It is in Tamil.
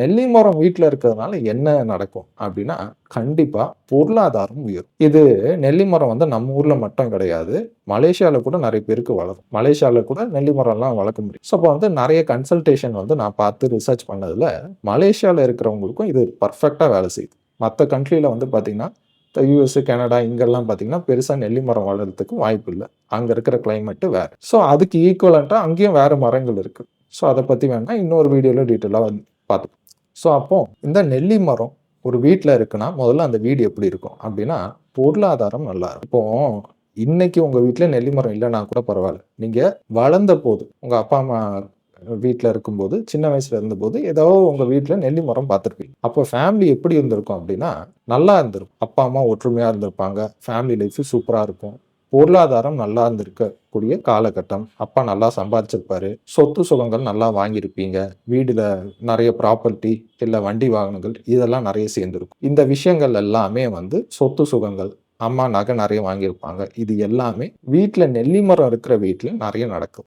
நெல்லி மரம் வீட்டில் இருக்கிறதுனால என்ன நடக்கும் அப்படின்னா கண்டிப்பாக பொருளாதாரம் உயரும். இது நெல்லி மரம் வந்து நம்ம ஊரில் மட்டும் கிடையாது. மலேசியாவில் கூட நிறைய பேருக்கு வளரும். மலேசியாவில் கூட நெல்லி மரம்லாம் வளர்க்க முடியும். ஸோ அப்போ வந்து நிறைய கன்சல்டேஷன் வந்து நான் பார்த்து ரிசர்ச் பண்ணதில் மலேசியாவில் இருக்கிறவங்களுக்கும் இது பர்ஃபெக்டாக வேலை செய்யுது. மற்ற கண்ட்ரியில் வந்து பார்த்திங்கன்னா யூஎஸ் கனடா இங்கெல்லாம் பார்த்தீங்கன்னா பெருசாக நெல்லி மரம் வளர்கிறதுக்கு வாய்ப்பு இல்லை. அங்கே இருக்கிற கிளைமேட்டு வேறு. ஸோ அதுக்கு ஈக்குவலண்ட்டாக அங்கேயும் வேறு மரங்கள் இருக்குது ஸோ அதை பற்றி வேணால் இன்னொரு வீடியோவில் டீட்டெயிலாக வந்து பார்த்துப்போம் ஸோ அப்போ இந்த நெல்லி மரம் ஒரு வீட்டில் இருக்குன்னா முதல்ல அந்த வீடு எப்படி இருக்கும்? அப்படின்னா பொருளாதாரம் நல்லா இருக்கும். இப்போ இன்னைக்கு உங்கள் வீட்டில் நெல்லி மரம் இல்லைன்னா கூட பரவாயில்ல. நீங்கள் வளர்ந்த போது உங்கள் அப்பா அம்மா வீட்டில் இருக்கும்போது சின்ன வயசுல இருந்தபோது ஏதோ உங்கள் வீட்டில் நெல்லி மரம் பார்த்துருப்பீங்க. அப்போ ஃபேமிலி எப்படி இருந்திருக்கும் அப்படின்னா நல்லா இருந்திருக்கும். அப்பா அம்மா ஒற்றுமையாக இருந்திருப்பாங்க. ஃபேமிலி லைஃப் சூப்பராக இருக்கும். பொருளாதாரம் நல்லா இருந்திருக்கக்கூடிய காலகட்டம். அப்பா நல்லா சம்பாதிச்சிருப்பாரு. சொத்து சுகங்கள் நல்லா வாங்கியிருப்பீங்க. வீடுல நிறைய ப்ராப்பர்ட்டி இல்லை வண்டி வாகனங்கள் இதெல்லாம் நிறைய சேர்ந்துருக்கும். இந்த விஷயங்கள் எல்லாமே வந்து சொத்து சுகங்கள் அம்மா நகை நிறைய வாங்கியிருப்பாங்க. இது எல்லாமே வீட்டில் நெல்லி மரம் இருக்கிற வீட்டில் நிறைய நடக்கும்.